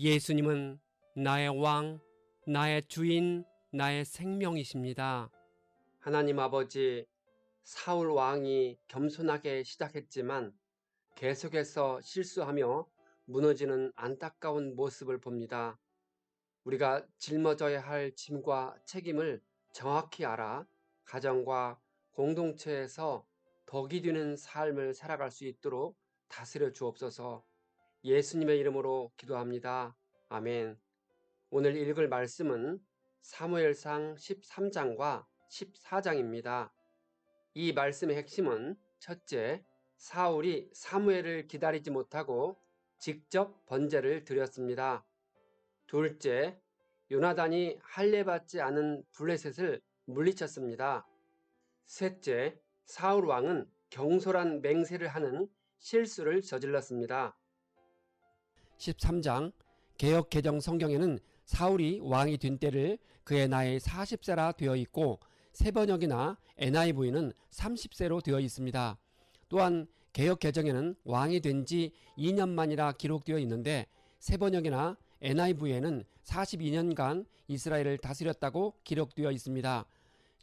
예수님은 나의 왕, 나의 주인, 나의 생명이십니다. 하나님 아버지, 사울 왕이 겸손하게 시작했지만 계속해서 실수하며 무너지는 안타까운 모습을 봅니다. 우리가 짊어져야 할 짐과 책임을 정확히 알아 가정과 공동체에서 덕이 되는 삶을 살아갈 수 있도록 다스려 주옵소서 예수님의 이름으로 기도합니다. 아멘. 오늘 읽을 말씀은 사무엘상 13장과 14장입니다. 이 말씀의 핵심은 첫째, 사울이 사무엘을 기다리지 못하고 직접 번제를 드렸습니다. 둘째, 요나단이 할례받지 않은 블레셋을 물리쳤습니다. 셋째, 사울 왕은 경솔한 맹세를 하는 실수를 저질렀습니다. 13장 개혁 개정 성경에는 사울이 왕이 된 때를 그의 나이 40세라 되어 있고 세 번역이나 NIV는 30세로 되어 있습니다. 또한 개혁 개정에는 왕이 된 지 2년 만이라 기록되어 있는데 세 번역이나 NIV에는 42년간 이스라엘을 다스렸다고 기록되어 있습니다.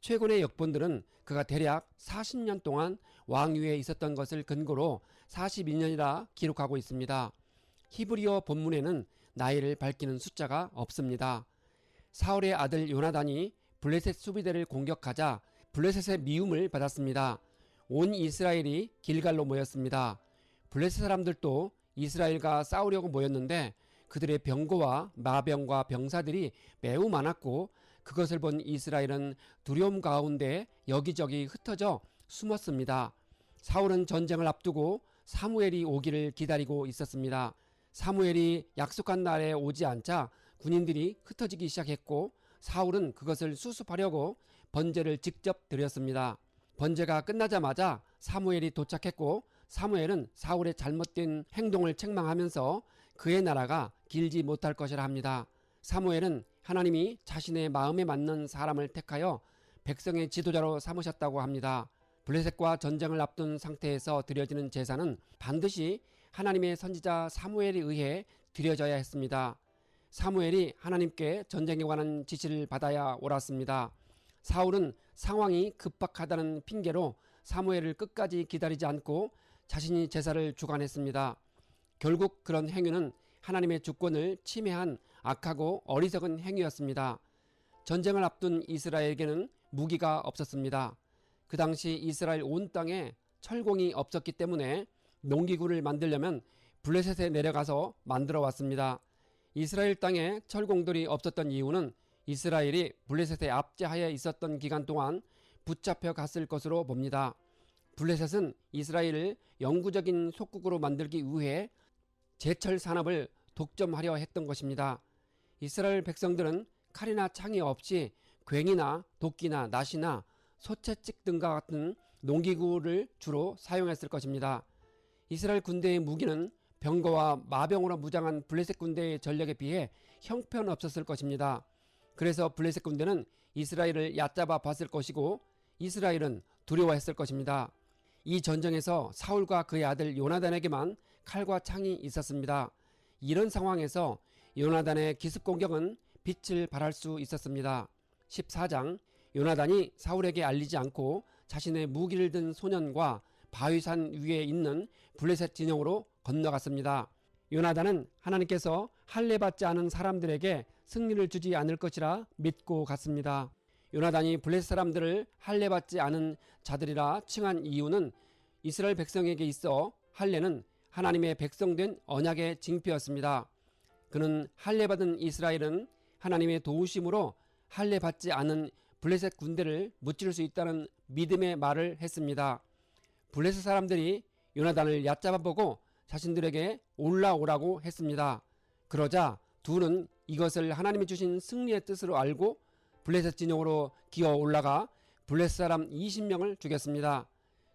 최근의 역본들은 그가 대략 40년 동안 왕위에 있었던 것을 근거로 42년이라 기록하고 있습니다. 히브리어 본문에는 나이를 밝히는 숫자가 없습니다. 사울의 아들 요나단이 블레셋 수비대를 공격하자 블레셋의 미움을 받았습니다. 온 이스라엘이 길갈로 모였습니다. 블레셋 사람들도 이스라엘과 싸우려고 모였는데 그들의 병거와 마병과 병사들이 매우 많았고 그것을 본 이스라엘은 두려움 가운데 여기저기 흩어져 숨었습니다. 사울은 전쟁을 앞두고 사무엘이 오기를 기다리고 있었습니다. 사무엘이 약속한 날에 오지 않자 군인들이 흩어지기 시작했고 사울은 그것을 수습하려고 번제를 직접 드렸습니다. 번제가 끝나자마자 사무엘이 도착했고 사무엘은 사울의 잘못된 행동을 책망하면서 그의 나라가 길지 못할 것이라 합니다. 사무엘은 하나님이 자신의 마음에 맞는 사람을 택하여 백성의 지도자로 삼으셨다고 합니다. 블레셋과 전쟁을 앞둔 상태에서 드려지는 제사는 반드시 하나님의 선지자 사무엘에 의해 드려져야 했습니다. 사무엘이 하나님께 전쟁에 관한 지시를 받아야 옳았습니다. 사울은 상황이 급박하다는 핑계로 사무엘을 끝까지 기다리지 않고 자신이 제사를 주관했습니다. 결국 그런 행위는 하나님의 주권을 침해한 악하고 어리석은 행위였습니다. 전쟁을 앞둔 이스라엘에게는 무기가 없었습니다. 그 당시 이스라엘 온 땅에 철공이 없었기 때문에 농기구를 만들려면 블레셋에 내려가서 만들어 왔습니다. 이스라엘 땅에 철공들이 없었던 이유는 이스라엘이 블레셋의 압제하에 있었던 기간 동안 붙잡혀 갔을 것으로 봅니다. 블레셋은 이스라엘을 영구적인 속국으로 만들기 위해 제철 산업을 독점하려 했던 것입니다. 이스라엘 백성들은 칼이나 창이 없이 괭이나 도끼나 낫이나 소채찍 등과 같은 농기구를 주로 사용했을 것입니다. 이스라엘 군대의 무기는 병거와 마병으로 무장한 블레셋 군대의 전력에 비해 형편없었을 것입니다. 그래서 블레셋 군대는 이스라엘을 얕잡아 봤을 것이고 이스라엘은 두려워했을 것입니다. 이 전쟁에서 사울과 그의 아들 요나단에게만 칼과 창이 있었습니다. 이런 상황에서 요나단의 기습 공격은 빛을 발할 수 있었습니다. 14장 요나단이 사울에게 알리지 않고 자신의 무기를 든 소년과 바위산 위에 있는 블레셋 진영으로 건너갔습니다. 요나단은 하나님께서 할례 받지 않은 사람들에게 승리를 주지 않을 것이라 믿고 갔습니다. 요나단이 블레셋 사람들을 할례 받지 않은 자들이라 칭한 이유는 이스라엘 백성에게 있어 할례는 하나님의 백성된 언약의 징표였습니다. 그는 할례 받은 이스라엘은 하나님의 도우심으로 할례 받지 않은 블레셋 군대를 무찌를 수 있다는 믿음의 말을 했습니다. 블레셋 사람들이 요나단을 얕잡아 보고 자신들에게 올라오라고 했습니다. 그러자 둘은 이것을 하나님이 주신 승리의 뜻으로 알고 블레셋 진영으로 기어 올라가 블레셋 사람 20명을 죽였습니다.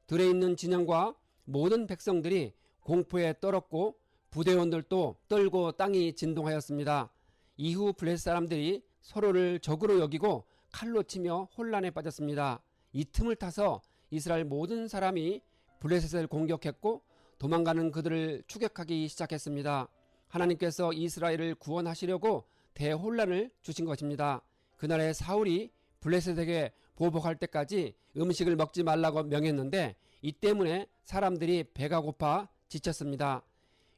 들에 있는 진영과 모든 백성들이 공포에 떨었고 부대원들도 떨고 땅이 진동하였습니다. 이후 블레셋 사람들이 서로를 적으로 여기고 칼로 치며 혼란에 빠졌습니다. 이 틈을 타서 이스라엘 모든 사람이 블레셋을 공격했고 도망가는 그들을 추격하기 시작했습니다. 하나님께서 이스라엘을 구원하시려고 대혼란을 주신 것입니다. 그날에 사울이 블레셋에게 보복할 때까지 음식을 먹지 말라고 명했는데 이 때문에 사람들이 배가 고파 지쳤습니다.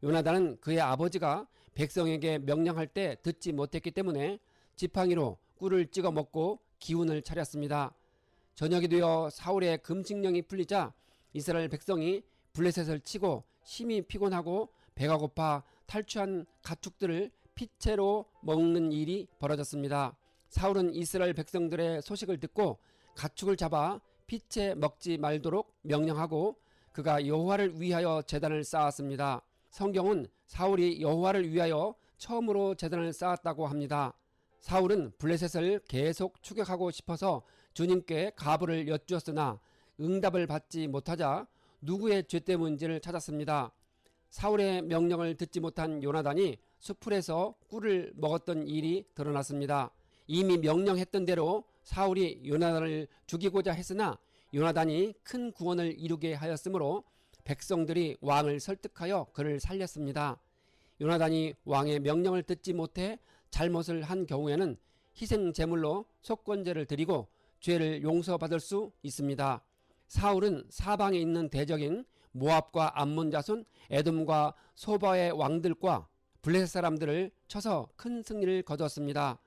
요나단은 그의 아버지가 백성에게 명령할 때 듣지 못했기 때문에 지팡이로 꿀을 찍어 먹고 기운을 차렸습니다. 저녁이 되어 사울의 금식령이 풀리자 이스라엘 백성이 블레셋을 치고 심히 피곤하고 배가 고파 탈취한 가축들을 피채로 먹는 일이 벌어졌습니다. 사울은 이스라엘 백성들의 소식을 듣고 가축을 잡아 피채 먹지 말도록 명령하고 그가 여호와를 위하여 제단을 쌓았습니다. 성경은 사울이 여호와를 위하여 처음으로 제단을 쌓았다고 합니다. 사울은 블레셋을 계속 추격하고 싶어서 주님께 가부를 여쭈었으나 응답을 받지 못하자 누구의 죄 때문인지를 찾았습니다. 사울의 명령을 듣지 못한 요나단이 수풀에서 꿀을 먹었던 일이 드러났습니다. 이미 명령했던 대로 사울이 요나단을 죽이고자 했으나 요나단이 큰 구원을 이루게 하였으므로 백성들이 왕을 설득하여 그를 살렸습니다. 요나단이 왕의 명령을 듣지 못해 잘못을 한 경우에는 희생 제물로 속건제를 드리고 죄를 용서받을 수 있습니다. 사울은 사방에 있는 대적인 모압과 암몬 자손, 에돔과 소바의 왕들과 블레셋 사람들을 쳐서 큰 승리를 거두었습니다.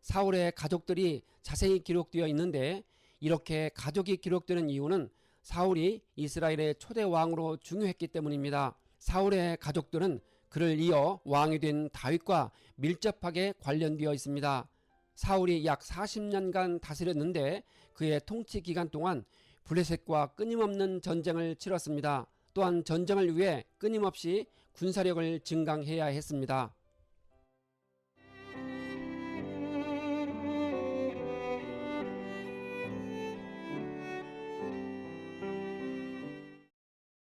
사울의 가족들이 자세히 기록되어 있는데 이렇게 가족이 기록되는 이유는 사울이 이스라엘의 초대 왕으로 중요했기 때문입니다. 사울의 가족들은 그를 이어 왕이 된 다윗과 밀접하게 관련되어 있습니다. 사울이 약 40년간 다스렸는데 그의 통치 기간 동안 블레셋과 끊임없는 전쟁을 치렀습니다. 또한 전쟁을 위해 끊임없이 군사력을 증강해야 했습니다.